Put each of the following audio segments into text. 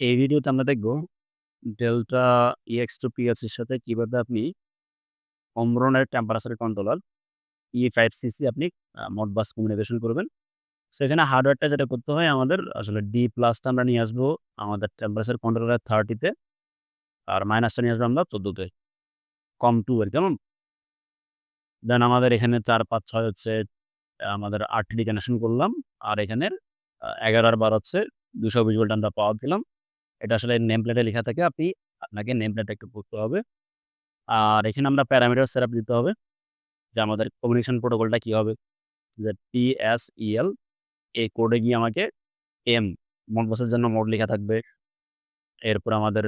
এই ভিডিওতে আমরা দেখব ডেল্টা EX2 PLC-র সাথে কীভাবে আপনি Omron-এর টেম্পারেচার কন্ট্রোলার E5CC আপনি আ Modbus কমিউনিকেশন করবেন। সো এখানে হার্ডওয়্যারটা যেটা করতে হয় আমাদের আসলে D প্লাসটা আমরা নিয়ে আসব আমাদের টেম্পারেচার কন্ট্রোলার 30 তে। আর মাইনাসটা নিয়ে আসব আমরা 14 কম COM2 এর কেমন? দেন আমাদের এখানে ৪, ৫, ৬ হচ্ছে আমাদের RTD কানেকশন করলাম। আর এখানে এগারো আর ১২ হচ্ছে ২২০ ভোল্ট আমরা পাওয়ার দিলাম। এটা আসলে নেম প্লেটে লেখা থাকে আপনি আপনাকে নেম প্লেটটা একটু পড়তে হবে। আর এখানে আমরা প্যারামিটার সেটআপ দিতে হবে। যে আমাদের কমিউনিকেশন প্রোটোকলটা কি হবে? যে PSEL এই কোডে গিয়ে আমাকে এম Modbus-এর জন্য মোড লেখা থাকবে। এরপর আমাদের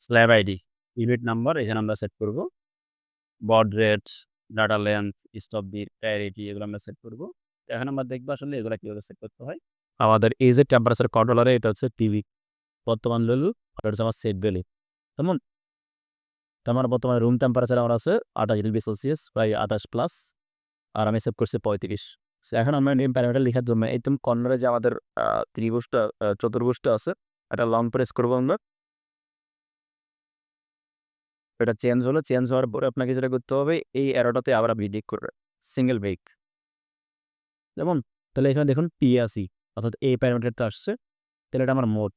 স্ল্যাব আইডি, ইউনিট নাম্বার এখানে আমরা সেট করব। Baud rate, data length, stop bit, priority এগুলো আমরা সেট করব। এখন আমরা দেখব আসলে এগুলো কীভাবে সেট করতে হয়। আমাদের এই যে টেম্পারেচার কন্ট্রোলারে এটা হচ্ছে টিভি। বর্তমান ভ্যালু আর হচ্ছে আমার সেট ভ্যালু। কেমন? আমার বর্তমানে রুম টেম্পারেচার আমার আছে ২৮ ডিগ্রি সেলসিয়াস প্রায় ২৮ প্লাস। আর আমি সেভ করছি ৩৫। সো এখন আমরা নেম প্যারামিটার লেখার জন্য একদম কর্নারে যে আমাদের ত্রিভুজটা চতুর্ভুজটা আছে এটা লং প্রেস করব আমরা। এটা চেঞ্জ হলো, চেঞ্জ হওয়ার পরে আপনাকে যেটা করতে হবে এই অ্যারোটাতে আবার আপনি ক্লিক। Single break. যেমন তাহলে এখানে দেখুন PSE অর্থাৎ এই প্যারামিটারটা আসছে। তাহলে এটা আমার মোড।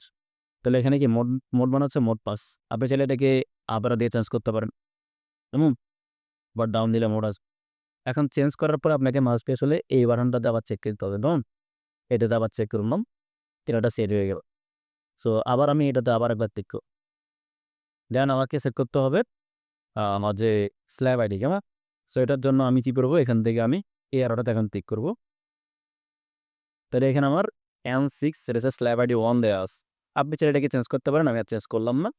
তাহলে এখানে কি মোট মোট মানে হচ্ছে মোট পাস আপনি চাইলে এটাকে আবার দিয়ে চেঞ্জ করতে পারেন। কেমন? বা ডাউন দিলে মোট আসবে। এখন চেঞ্জ করার পর আপনাকে মাউস প্রেস হলে এই বাটনটাতে আবার চেক করতে হবে, কেমন? এটাতে আবার চেক করলাম। এটা সেট হয়ে গেল। সো আবার আমি এটাতে আবার একবার ক্লিক করব। দেন আমাকে সেট করতে হবে আমার যে স্ল্যাব আইডি, কেমন? সো এটার জন্য আমি কি করব এখান থেকে আমি এই আরোটাতে এখন ক্লিক করব। তাহলে এখানে আমার N6 এটা হচ্ছে স্ল্যাব আইডি 1 দেয়া আছে। আপনি চাইলে এটাকে চেঞ্জ করতে পারেন। আমি আর চেঞ্জ করলাম না।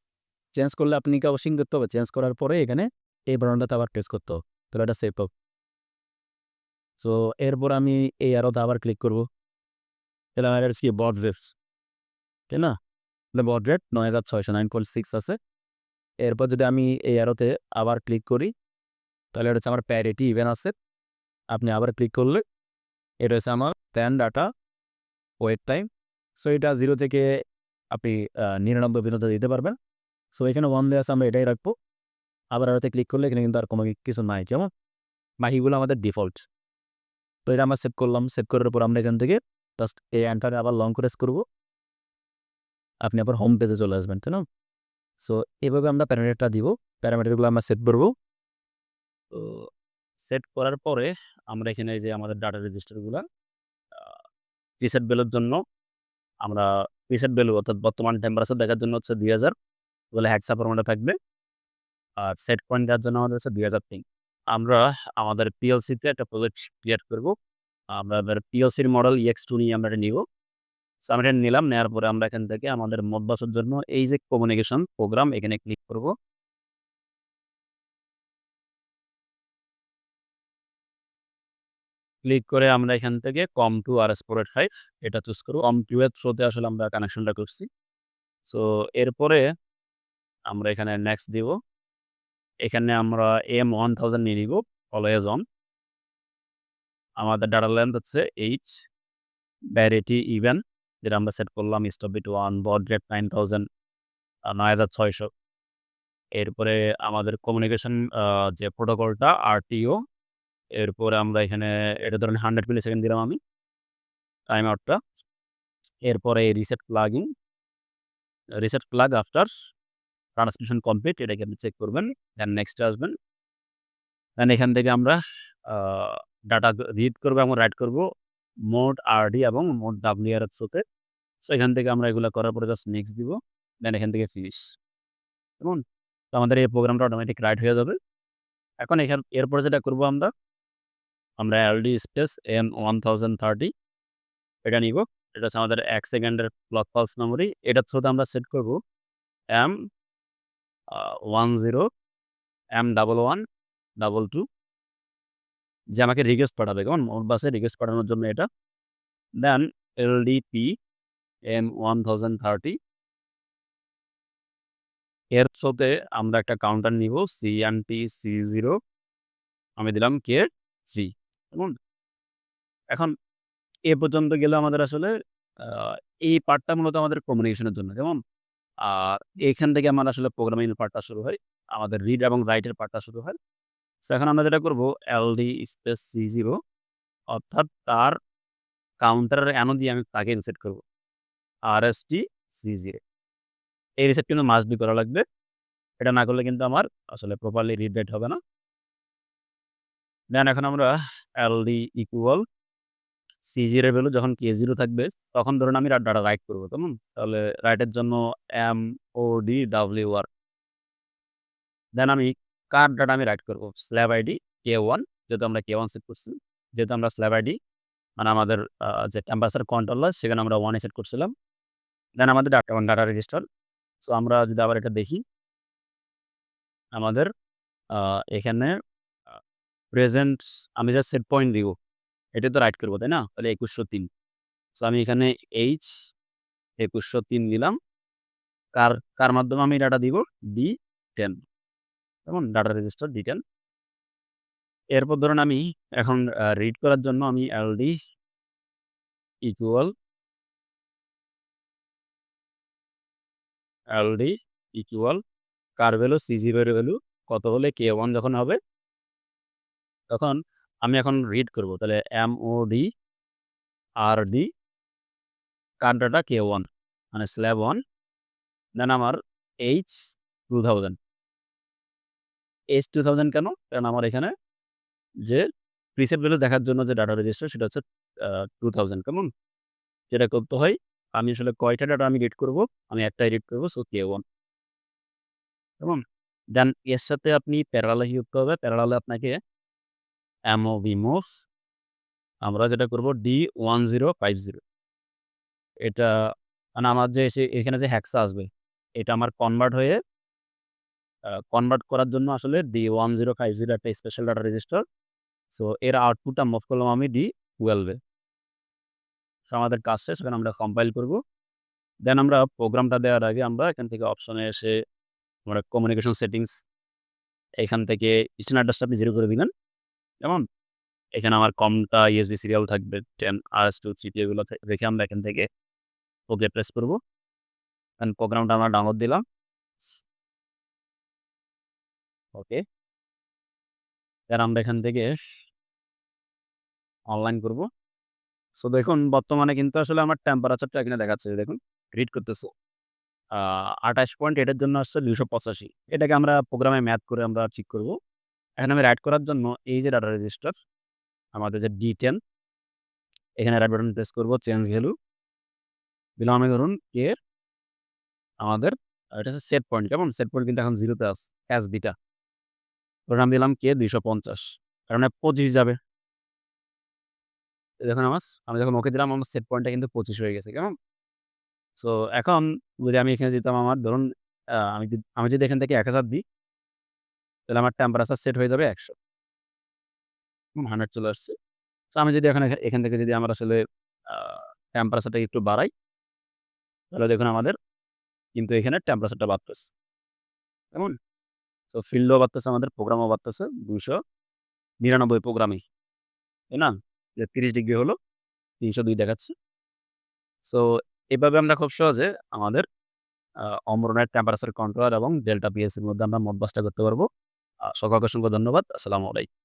চেঞ্জ করলে আপনাকে অবশ্যই কি করতে হবে? চেঞ্জ করার পরে এখানে এই বাটনটাতে আবার প্রেস করতে হবে। তাহলে এটা সেভ হবে। সো এরপর আমি এই অ্যারোতে আবার ক্লিক করব। তাহলে আমার কি বড রেটস। তাই না? বড রেট ৯৬০০ 9.6 আছে। এরপর যদি আমি এই অ্যারোতে আবার ক্লিক করি, তাহলে এটা হচ্ছে আমার প্যারিটি ইভেন আছে। আপনি আবার ক্লিক করলে এটা হচ্ছে আমার 10 ডাটা ওয়েট টাইম। সো এটা জিরো থেকে আপনি নিরানব্বই ৯৯ পর্যন্ত দিতে পারবেন। সো এখানে 1 দেয়া আছে আমরা এটাই রাখব। আবার অ্যারোতে ক্লিক করলে এখানে কিন্তু আর কোনো কিছু নাই, কেমন? বাকিগুলো আমাদের ডিফল্ট। তো এটা আমরা সেভ করলাম। সেভ করার পর আমরা এখান থেকে জাস্ট এই এন্টারে আবার লং প্রেস করব। আপনি আবার হোম পেজে চলে আসবেন, তাই না? সো এভাবে আমরা প্যারামিটারটা দিব। প্যারামিটারগুলো আমরা সেট করব। তো সেট করার পরে আমরা এখানে যে আমাদের ডাটা রেজিস্টারগুলা আ প্রিসেট ভ্যালুর জন্য আমরা প্রিসেট ভ্যালু অর্থাৎ বর্তমান টেম্পারেচার দেখার জন্য হচ্ছে ২০০০ বলে হ্যাক্সা ফরম্যাটে থাকবে। আর সেট পয়েন্ট দেওয়ার জন্য আমাদের হচ্ছে ২০০৩ আমরা আমাদের PLC-তে একটা প্রজেক্ট ক্রিয়েট করব। আমাদের PLC-র মডেল EX2 নিয়ে আমরা এটা নিব। সো আমি এটা নিলাম। নেওয়ার পরে আমরা এখান থেকে আমাদের মত জন্য এই যে কমিউনিকেশন প্রোগ্রাম এখানে ক্লিক করব। ক্লিক করে আমরা এখান থেকে COM2 RS485 এটা চুজ করব। COM2 এর থ্রোতে আসলে আমরা কানেকশনটা করছি। সো এরপরে আমরা এখানে নেক্সট দিব। এখানে আমরা M1000 নিয়ে নিব অলওয়েজ অন। আমাদের ডাটা লেংথ হচ্ছে 8 প্যারিটি ইভেন যেটা আমরা সেট করলাম স্টপ বিট 1 বড রেট 9000 আ ৯৬০০ এরপরে আমাদের কমিউনিকেশন যে প্রোটোকলটা RTO এরপরে আমরা এখানে এটা ধরেন 100 মিলিসেকেন্ড দিলাম আমি। টাইম আউটটা। এরপরে reset plugging reset plug after transmission complete এটাকে আপনি চেক করবেন। দেন নেক্সট আসবেন। দেন এখান থেকে আমরা ডাটা রিড করব এবং রাইট করব মোড RD এবং মোড WRX হতে। সো এখান থেকে আমরা এগুলা করার পরে জাস্ট নেক্সট দিব। দেন এখান থেকে ফিনিশ। কেমন? তো আমাদের এই প্রোগ্রামটা অটোমেটিক রাইট হয়ে যাবে। এখন এখান, এরপরে যেটা করব আমরা আমরা LD স্পেস M1030 এটা নিব। এটা হচ্ছে আমাদের এক সেকেন্ডের ক্লক পালস মেমোরি। এটার থ্রুতে আমরা সেট করব M one zero M double one double two যে আমাকে রিকোয়েস্ট পাঠাবে, কেমন? Modbus-এ রিকোয়েস্ট পাঠানোর জন্য এটা। দেন LDP M1030 এর থ্রুতে আমরা একটা কাউন্টার নিব C N T C zero আমি দিলাম K3 কেমন? এখন এ পর্যন্ত গেলে আমাদের আসলে এই পার্টটা মূলত আমাদের কমিউনিকেশনের জন্য। যেমন আর এখান থেকে আমার আসলে প্রোগ্রামিং পার্টটা শুরু হয়। আমাদের রিড এবং রাইট এর পার্টটা শুরু হয়। সো এখন আমরা যেটা করব এলডি স্পেস C0 অর্থাৎ তার কাউন্টারের অ্যানো দিয়ে আমি তাকে রিসেট করব। RST C0 এই রিসেট কিন্তু মাস্ট বি করা লাগবে। এটা না করলে কিন্তু আমার আসলে প্রপারলি রিড রাইট হবে না। দেন এখন আমরা এল ডি ইকুয়াল C0 এর ভ্যালু যখন K0 থাকবে, তখন ধরুন আমি ডাটা রাইট করব, কেমন? তাহলে রাইটের জন্য M O D W R then আমি কার ডাটা আমি রাইট করব স্ল্যাব আইডি কে ওয়ান যেহেতু আমরা কে ওয়ান সেট করছি। যেহেতু আমরা স্ল্যাব আইডি মানে আমাদের যে টেম্পারেচার কন্ট্রোলার সেখানে আমরা 1 এ সেট করছিলাম। দেন আমাদের ডাটা ডাটা রেজিস্টার। সো আমরা যদি আবার এটা দেখি, আমাদের এখানে প্রেজেন্ট আমি জাস্ট সেট পয়েন্ট দিব। এটাই তো রাইট করব, তাই না? তাহলে ২১০৩ সো আমি এখানে এইচ একুশশো তিন দিলাম। কার কার মাধ্যমে আমি ডাটা দিব? D10 কেমন? ডাটা রেজিস্টার D10 এরপর ধরুন আমি এখন রিড করার জন্য আমি L LD equal LD equal কার ভ্যালু C0 এর ভ্যালু কত হলে কে ওয়ান যখন হবে তখন আমি এখন রিড করব। তাহলে এমওডি আর ডি কার ডাটা K1 মানে স্ল্যাব ওয়ান দেন আমার H two thousand H two thousand কেন? কারণ আমার এখানে যে প্রিসেট ভ্যালু দেখার জন্য যে ডাটা রেজিস্টার সেটা হচ্ছে টু থাউজেন্ড কেমন? যেটা করতে হয়, আমি আসলে কয়টা ডাটা আমি রিড করব? আমি একটাই রিড করব সো K1 কেমন? দেন এর সাথে আপনি প্যারালাল করতে হবে। প্যারালালে আপনাকে MOV মুভ আমরা যেটা করব D1050 এটা মানে আমার যে এসে এখানে যে হেক্সা আসবে, এটা আমার কনভার্ট হয়ে কনভার্ট করার জন্য আসলে D1050 একটা স্পেশাল ডাটা রেজিস্টার। সো এর আউটপুটটা মুভ করলাম আমি D12 এ। সো আমাদের কাজ শেষ। এখন আমরা কম্পাইল করব। দেন আমরা প্রোগ্রামটা দেওয়ার আগে আমরা এখান থেকে অপশনে এসে, আমরা কমিউনিকেশন সেটিংস এখান থেকে স্ট্যান্ড অ্যাড্রেসটা আপনি জিরো করে দিবেন। কেমন? এখানে আমার কমটা ইউএসবি সিরিয়াল থাকবে 10 RS2 3 এগুলো থে রেখে আমরা এখান থেকে ওকে প্রেস করব দেন প্রোগ্রামটা আমরা ডাউনলোড দিলাম। ওকে। দেন আমরা এখান থেকে অনলাইন করব। সো দেখুন, বর্তমানে কিন্তু আসলে আমার টেম্পারেচারটা এখানে দেখাচ্ছে দেখুন রিড করতেছে। আ ২৮ পয়েন্ট এটার জন্য আসছে ২৮৫ এটাকে আমরা প্রোগ্রামে ম্যাথ করে আমরা ঠিক করব। এখন আমি রাইড করার জন্য এই যে ডাটা রেজিস্টার আমাদের যে D10 এখানে রাইট বাটন প্রেস করব চেঞ্জ ভ্যালু দিলাম আমি ধরুন কে আমাদের এটা হচ্ছে সেট পয়েন্ট কেমন? সেট পয়েন্ট কিন্তু এখন 0 তে আছে অ্যাজ বিটা। ধরুন আমি দিলাম কে ২৫০ কারণ ২৫ যাবে। দেখুন আমার, আমি যখন ওকে দিলাম, আমার সেট পয়েন্টটা কিন্তু ২৫ হয়ে গেছে, কেমন? সো এখন যদি আমি এখানে দিতাম আমার, ধরুন আমি আমি যদি এখান থেকে ১০০০ দিই তাহলে আমার টেম্পারেচার সেট হয়ে যাবে একশো হান্ড্রেড চলে আসছে। সো আমি যদি এখন এখান থেকে যদি আমার আসলে টেম্পারেচারটা একটু বাড়াই, তাহলে দেখুন আমাদের কিন্তু এখানে টেম্পারেচারটা বাড়তেছে। কেমন? সো ফিল্ডও বাড়তেছে, আমাদের প্রোগ্রামও বাড়তেছে ২৯৯ প্রোগ্রামই। তাই না? যে ৩০ ডিগ্রি হলো ৩০২ দেখাচ্ছে। সো এভাবে আমরা খুব সহজে আমাদের, আ, অমরনের টেম্পারেচার কন্ট্রোলার এবং ডেল্টা পিএস এর মধ্যে আমরা মডবাসটা করতে পারব। সকলকে অসংখ্য ধন্যবাদ। আসসালামু আলাইকুম।